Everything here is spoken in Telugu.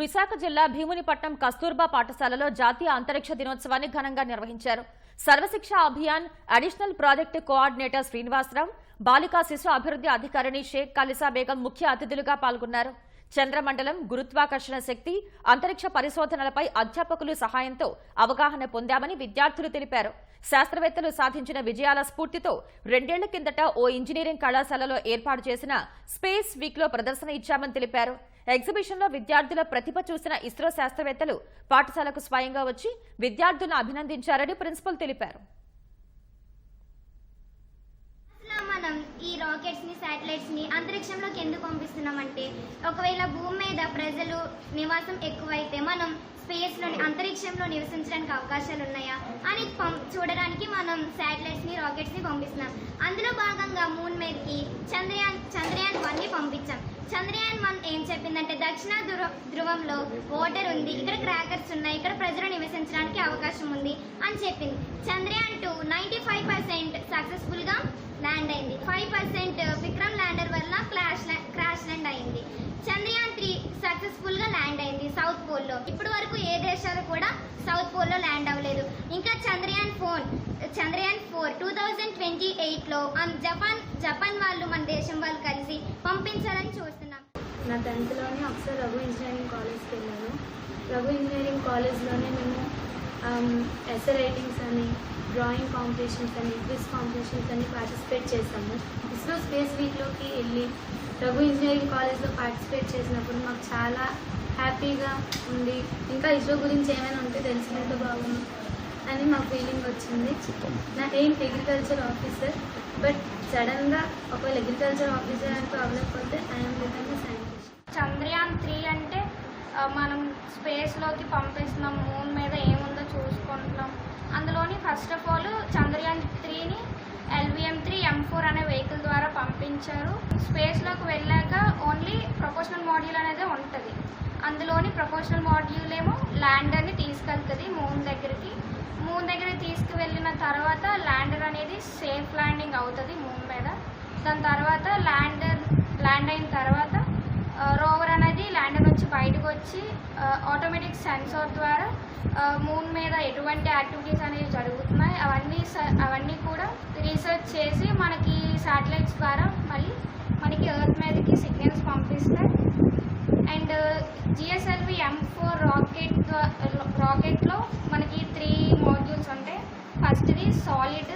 విశాఖ జిల్లా భీమునిపట్నం కస్తూర్బా పాఠశాలలో జాతీయ అంతరిక్ష దినోత్సవాన్ని ఘనంగా నిర్వహించారు. Sarva Shiksha Abhiyan additional project coordinator Srinivasa Rao బాలికా శిశు అభివృద్ధి అధికారిణి షేక్ కలిసా బేగం ముఖ్య అతిథులుగా పాల్గొన్నారు. చంద్రమండలం గురుత్వాకర్షణ శక్తి అంతరిక్ష పరిశోధనలపై అధ్యాపకులు సహాయంతో అవగాహన పొందామని విద్యార్థులు తెలిపారు. శాస్త్రవేత్తలు సాధించిన విజయాల స్ఫూర్తితో రెండేళ్ళ కిందట ఓ ఇంజనీరింగ్ కళాశాలలో ఏర్పాటు చేసిన స్పేస్ వీక్లో ప్రదర్శన ఇచ్చామని తెలిపారు. ఎగ్జిబిషన్లో విద్యార్థుల ప్రతిభ చూసిన ఇస్రో శాస్త్రవేత్తలు పాఠశాలకు స్వయంగా వచ్చి విద్యార్థులను అభినందించారని ప్రిన్సిపల్ తెలిపారు అసలు మనం ని శాటిలైట్స్ని అంతరిక్షంలోకి ఎందుకు పంపిస్తున్నామంటే ఒకవేళ భూమి మీద ప్రజలు నివాసం ఎక్కువైతే మనం స్పేస్లోని అంతరిక్షంలో నివసించడానికి అవకాశాలు ఉన్నాయా అని చూడడానికి మనం శాటిలైట్స్ని రాకెట్స్ని పంపిస్తున్నాం. అందులో భాగంగా మూన్ మీదకి చంద్రయాన్ చంద్రయాన్ వన్ని పంపించాం. చంద్రయాన్ వన్ ఏం చెప్పిందంటే దక్షిణ ధృవ ధృవంలో వాటర్ ఉంది ఇక్కడ క్రాకర్స్ ఉన్నాయి ఇక్కడ ప్రజలు నివసించడానికి అవకాశం ఉంది అని చెప్పింది. చంద్రయాన్ టూ నైంటీ ఫైవ్ పోల్లో ఇప్పటి వరకు ఏ దేశాలు కూడా సౌత్ పోల్లో ల్యాండ్ అవ్వలేదు. ఇంకా Chandrayaan four Chandrayaan four two thousand twenty ఎయిట్లో జపాన్ జపాన్ వాళ్ళు మన దేశం వాళ్ళు కలిసి పంపించాలని చూస్తున్నాం. నా టెన్త్లోనే ఒకసారి రఘు ఇంజనీరింగ్ కాలేజ్కి వెళ్ళాను. రఘు ఇంజనీరింగ్ కాలేజ్లోనే మేము um, ఎస్ఏ రైటింగ్స్ అని డ్రాయింగ్ కాంపిటీషన్స్ అని క్విజ్ కాంపిటీషన్స్ అని పార్టిసిపేట్ చేసాము ఇస్రో స్పేస్ వీక్లోకి వెళ్ళి రఘు ఇంజనీరింగ్ కాలేజ్లో పార్టిసిపేట్ చేసినప్పుడు మాకు చాలా హ్యాపీగా ఉంది ఇంకా ఇస్రో గురించి ఏమైనా ఉంటే తెలిసినట్టు బాగుంది అని మా ఫీలింగ్ వచ్చింది. నా ఎయిమ్ అగ్రికల్చర్ ఆఫీసర్ బట్ సడన్గా ఒకవేళ అగ్రికల్చర్ ఆఫీసర్ అని ప్రాబ్లం పోతే I'm become scientist Chandrayaan three అంటే మనం స్పేస్లోకి పంపిస్తున్నాం మూన్ మీద ఏముందో చూసుకుంటున్నాం. అందులోని ఫస్ట్ ఆఫ్ ఆల్ చంద్రయాన్ త్రీని ఎల్విఎం త్రీ ఎం ఫోర్ అనే వెహికల్ ద్వారా పంపించారు. స్పేస్లోకి వెళ్ళాక ఓన్లీ ప్రొపోషనల్ మాడ్యూల్ అనేది ఉంటుంది. అందులోని ప్రపోషనల్ మాడ్యూల్ ఏమో ల్యాండర్ని తీసుకెళ్తుంది మూన్ దగ్గరికి. మూన్ దగ్గరికి తీసుకువెళ్ళిన తర్వాత ల్యాండర్ అనేది సేఫ్ ల్యాండింగ్ అవుతుంది మూన్ మీద. దాని తర్వాత ల్యాండర్ ల్యాండ్ అయిన తర్వాత రోవర్ అనేది ల్యాండర్ నుంచి బయటకు వచ్చి ఆటోమేటిక్ సెన్సార్ ద్వారా మూన్ మీద ఎటువంటి యాక్టివిటీస్ అనేవి జరుగుతున్నాయి అవన్నీ స- అవన్నీ కూడా రీసెర్చ్ చేసి మనకి శాటిలైట్స్ ద్వారా మళ్ళీ మనకి ఎర్త్ మీదకి signals పంపిస్తాయి and GSLV M four rocket రాకెట్లో మనకి త్రీ మాడ్యూల్స్ ఉంటాయి ఫస్ట్ది సాలిడ్